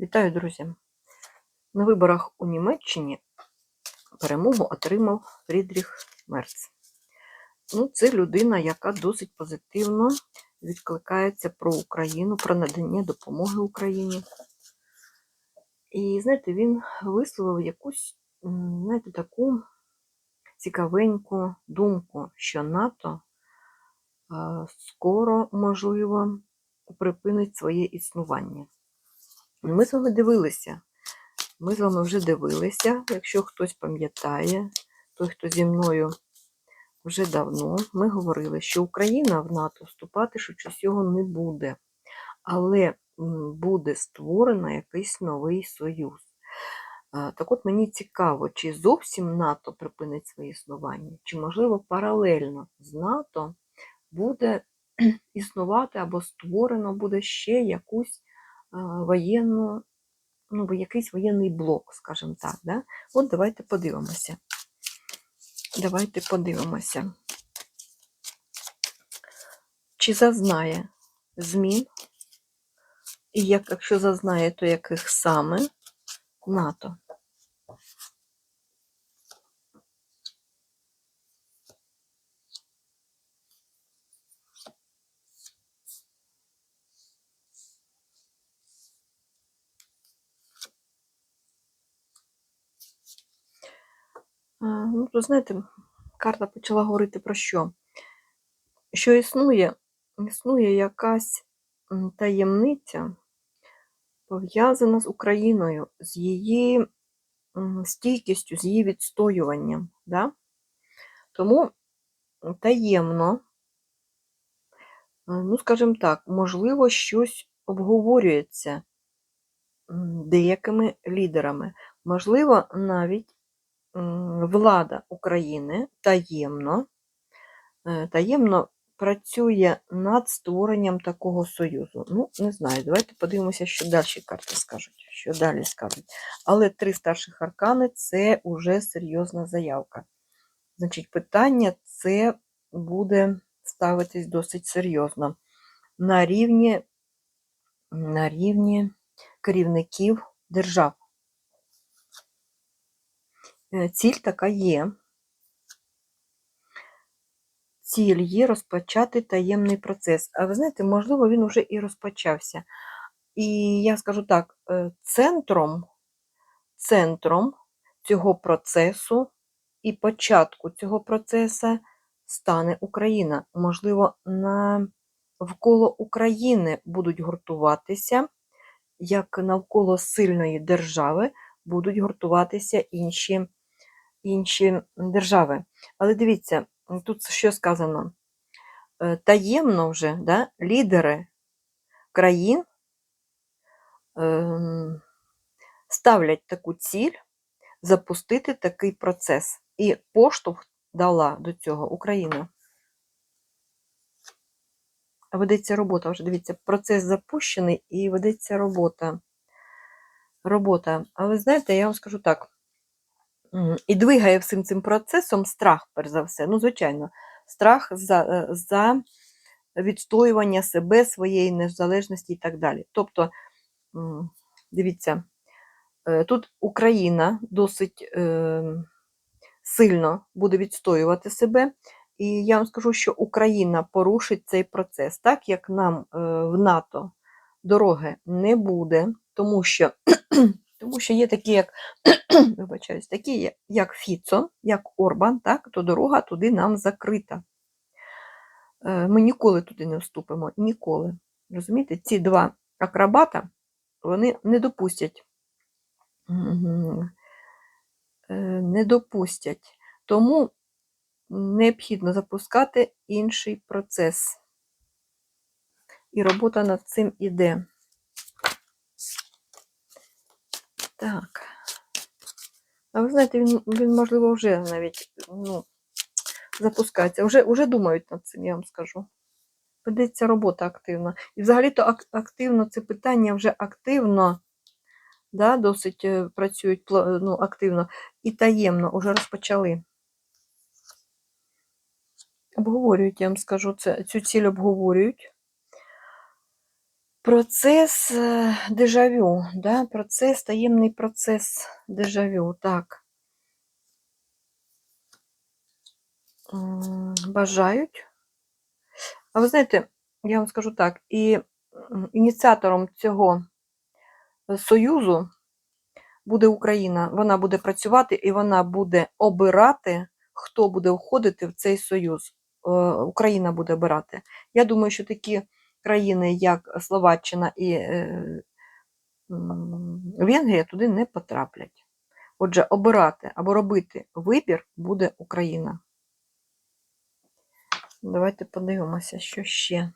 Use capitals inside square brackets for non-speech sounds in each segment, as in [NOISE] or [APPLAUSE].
Вітаю, друзі! На виборах у Німеччині перемогу отримав Фрідріх Мерц. Ну, це людина, яка досить позитивно відкликається про Україну, про надання допомоги Україні. І, знаєте, він висловив якусь, знаєте, таку цікавеньку думку, що НАТО е, скоро, можливо, припинить своє існування. Ми з вами дивилися. Ми з вами вже дивилися, якщо хтось пам'ятає, той, хто зі мною вже давно, ми говорили, що Україна в НАТО вступати швидше всього не буде, але буде створено якийсь новий союз. Так от мені цікаво, чи зовсім НАТО припинить своє існування, чи, можливо, паралельно з НАТО буде існувати або створено буде ще якусь воєнну, ну, якийсь воєнний блок, скажімо так. Да? От давайте подивимося. Давайте подивимося. Чи зазнає змін? І як, якщо зазнає, то яких саме НАТО? А, Ну, то знаєте, карта почала говорити про що? Що існує, існує якась таємниця, пов'язана з Україною, з її стійкістю, з її відстоюванням. Да? Тому таємно, е, ну, скажімо так, можливо, щось обговорюється деякими лідерами. Можливо, навіть влада України таємно, е, таємно працює над створенням такого союзу. Ну, не знаю, давайте подивимося, що далі карти скажуть, що далі скажуть. Але три старших аркани це уже серйозна заявка. Значить, питання це буде ставитись досить серйозно. На рівні, на рівні керівників держав. Е, Ціль така є. Ціль є розпочати таємний процес. А ви знаєте, можливо, він вже і розпочався. І я скажу так: е, центром, центром цього процесу і початку цього процесу стане Україна. Можливо, навколо України будуть гуртуватися, як навколо сильної держави будуть гуртуватися інші, інші держави. Але дивіться, тут що сказано? Е, Таємно вже да, лідери країн ем, ставлять таку ціль запустити такий процес. І поштовх дала до цього Україна. Ведеться робота, вже дивіться, процес запущений і ведеться робота. Робота. Але знаєте, я вам скажу так. І двигає всім цим процесом страх, перш за все. Ну, звичайно, страх за, е, за відстоювання себе, своєї незалежності і так далі. Тобто, дивіться, е, тут Україна досить е, сильно буде відстоювати себе. І я вам скажу, що Україна порушить цей процес, так як нам в НАТО дороги не буде, тому що, тому що є такі, як [CLEARS THROAT] вибачаюсь, такі, як Фіцо, як Орбан, так, то дорога туди нам закрита. Е, Ми ніколи туди не вступимо. Ніколи. Розумієте, ці два акробата вони не допустять. Е, Не допустять. Тому необхідно запускати інший процес. І робота над цим іде. Так. А ви знаєте, він, він можливо, вже навіть ну, запускається. Вже, вже думають над цим, я вам скажу. Ведеться робота активна. І взагалі-то ак- активно це питання вже активно, да, досить е, працюють ну, активно і таємно вже розпочали. Обговорюють, я вам скажу, це, цю ціль обговорюють. Процес е, дежавю, да? процес, таємний процес дежавю, так. Бажають. А ви знаєте, я вам скажу так, і ініціатором цього союзу буде Україна. Вона буде працювати і вона буде обирати, хто буде входити в цей союз. Е, Україна буде обирати. Я думаю, що такі країни, як Словаччина і е, Венгрія, туди не потраплять. Отже, обирати або робити вибір буде Україна. Давайте подивимося, що ще.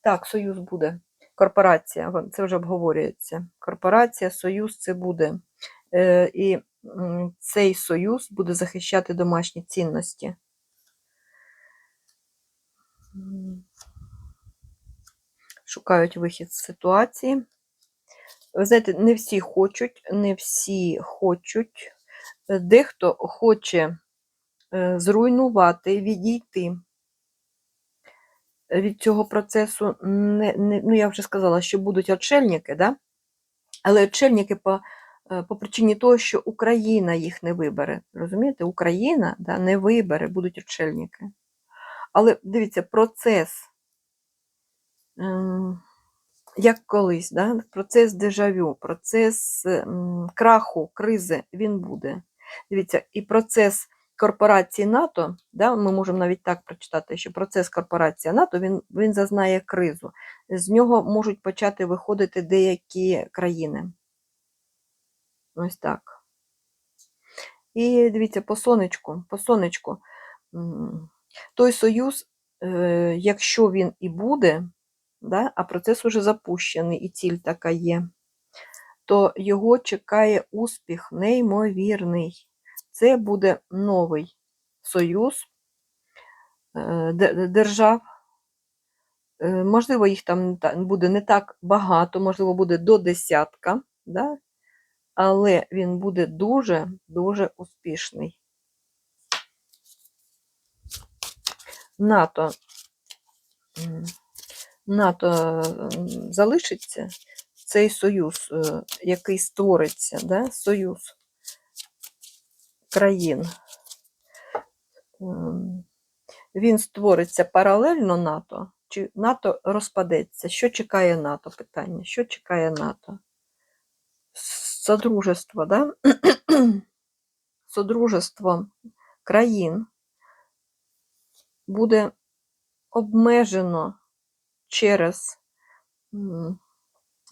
Так, союз буде. Корпорація, це вже обговорюється. Корпорація, союз це буде. Е, і цей союз буде захищати домашні цінності. Шукають вихід з ситуації. Ви знаєте, не всі хочуть, не всі хочуть. Е, Дехто хоче е, зруйнувати, відійти від цього процесу. Не, не, ну, я вже сказала, що будуть отшельники, да? але отшельники по, е, по причині того, що Україна їх не вибере. Розумієте, Україна да, не вибере, будуть отшельники. Але дивіться, процес, як колись, да? процес дежавю, процес ем, краху, кризи, він буде. Дивіться, і процес корпорації НАТО, да, ми можемо навіть так прочитати, що процес корпорації НАТО він, він зазнає кризу. З нього можуть почати виходити деякі країни. Ось так. І дивіться, по сонечку, по сонечку. Той союз, е, якщо він і буде, да, а процес уже запущений, і ціль така є, то його чекає успіх неймовірний. Це буде новий союз е, держав. Е, Можливо, їх там буде не так багато, можливо, буде до десятка, да? але він буде дуже-дуже успішний. НАТО, НАТО залишиться, цей союз, е, який створиться, да? союз країн. Ем, Він створиться паралельно НАТО, чи НАТО розпадеться? Що чекає НАТО? Питання. Що чекає НАТО? Содружество, да? Содружество країн буде обмежено через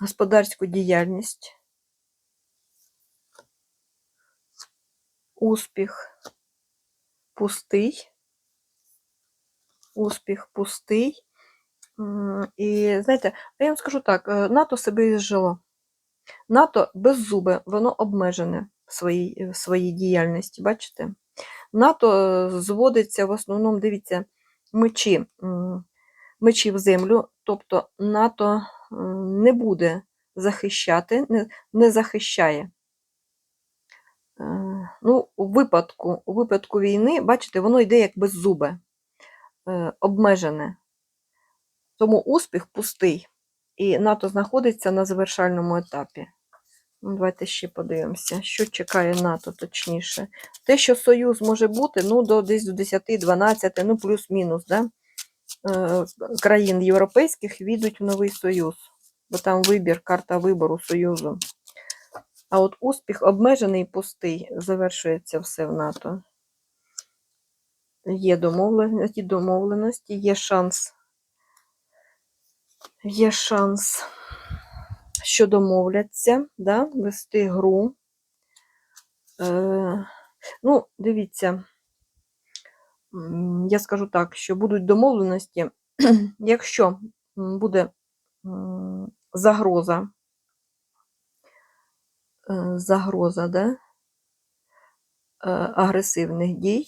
господарську діяльність, успіх пустий, успіх пустий. І знаєте, я вам скажу так: е, НАТО себе і зжило. НАТО беззубе, воно обмежене в своїй, в своїй діяльності. Бачите? НАТО е, зводиться в основному, дивіться, мечі, мечі в землю, тобто НАТО не буде захищати, не, захищає. Е, Ну, у випадку, у випадку війни, бачите, воно йде як беззубе, е, обмежене. Тому успіх пустий. І НАТО знаходиться на завершальному етапі. Ну, Давайте ще подивимося, що чекає НАТО точніше. Те, що Союз може бути, ну, до, десь до 10-12, ну, плюс-мінус, да? Е, країн європейських війдуть в новий Союз, бо там вибір, карта вибору Союзу. А от успіх обмежений і пустий, завершується все в НАТО. Є домовленості, домовленості, є шанс. Є шанс, що домовляться, да, вести гру. Е, ну, дивіться, я скажу так, що будуть домовленості, [CLEARS THROAT] якщо буде загроза, е, загроза, да, е, агресивних дій,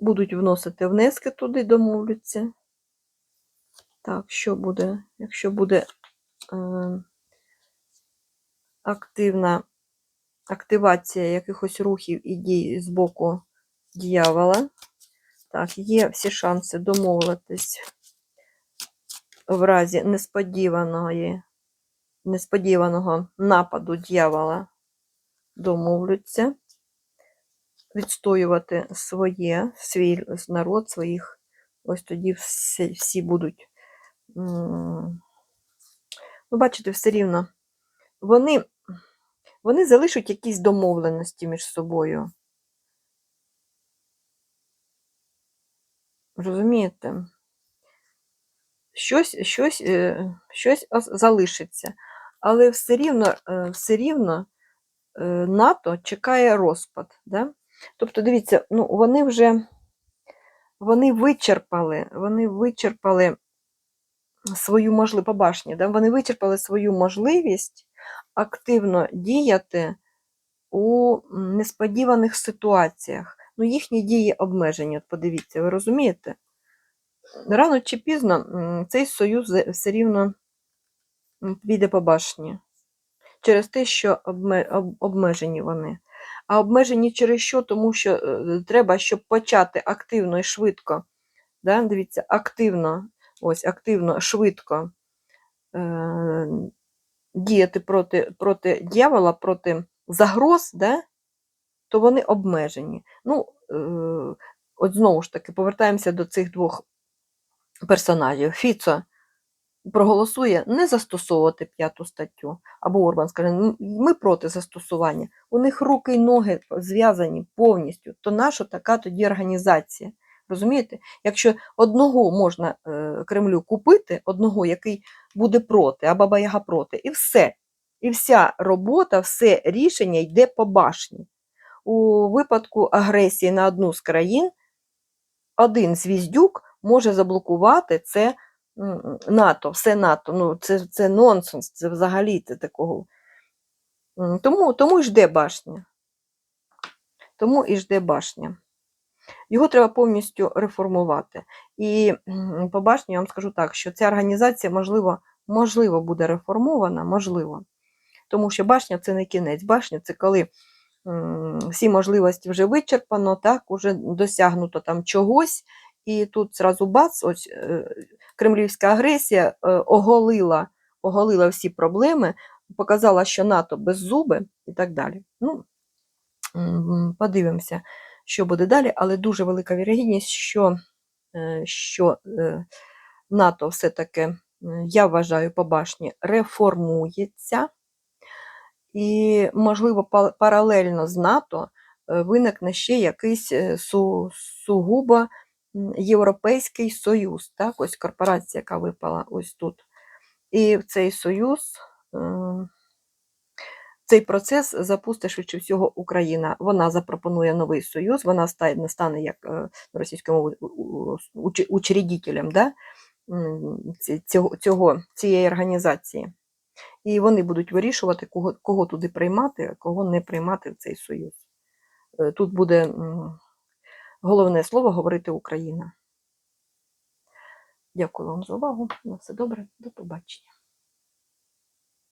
будуть вносити внески туди, домовляться. Так, що буде, якщо буде е, активна активація якихось рухів і дій з боку дьявола, так, є всі шанси домовитись в разі несподіваної, несподіваного нападу дьявола домовляться відстоювати своє, свій народ, своїх. Ось тоді всі, всі будуть. Ну, бачите, все рівно. Вони, вони залишать якісь домовленості між собою. Розумієте? Щось, щось, е, щось залишиться. Але все рівно, е, все рівно е, НАТО чекає розпад. Да? Тобто, дивіться, ну, вони вже вони вичерпали, вони вичерпали свою можливість, по да? вони вичерпали свою можливість активно діяти у несподіваних ситуаціях. Ну, їхні дії обмежені, от подивіться, ви розумієте? Рано чи пізно цей союз все рівно піде по башні. Через те, що обмежені вони. А обмежені через що? Тому що е, треба, щоб почати активно і швидко. Да? Дивіться, активно, ось активно, швидко е, діяти проти, проти дьявола, проти загроз, да? то вони обмежені. Ну, е, от знову ж таки, повертаємося до цих двох персонажів. Фіцо проголосує не застосовувати п'яту статтю, або Орбан скаже, «Ну, ми проти застосування. У них руки й ноги зв'язані повністю. То наша така тоді організація. Розумієте? Якщо одного можна е, Кремлю купити, одного, який буде проти, а Баба Яга проти, і все. І вся робота, все рішення йде по башні. У випадку агресії на одну з країн один звіздюк може заблокувати це НАТО, все НАТО. Ну, це, це нонсенс, це взагалі це такого. Тому, тому і жде башня. Тому і жде башня. Його треба повністю реформувати. І по башні я вам скажу так, що ця організація, можливо, можливо, буде реформована, можливо. Тому що башня це не кінець. Башня це коли всі можливості вже вичерпано, так, уже досягнуто там чогось, і тут зразу бац, ось е, кремлівська агресія е, оголила, оголила всі проблеми, показала, що НАТО без зуби і так далі. Ну, подивимося, що буде далі, але дуже велика вірогідність, що, е, що е, НАТО все-таки, я вважаю, по башні реформується. І, можливо, паралельно з НАТО е, виникне ще якийсь су, сугубо Європейський Союз, так, ось корпорація, яка випала ось тут. І в цей союз, цей процес запустить швидше всього Україна. Вона запропонує новий союз, вона стане, стане як е, російському мові у- у- уч- учредителем да, цього, цього, цієї організації. І вони будуть вирішувати, кого, кого туди приймати, а кого не приймати в цей союз. Е, Тут буде головне слово говорити Україна. Дякую вам за увагу. На все добре, до побачення.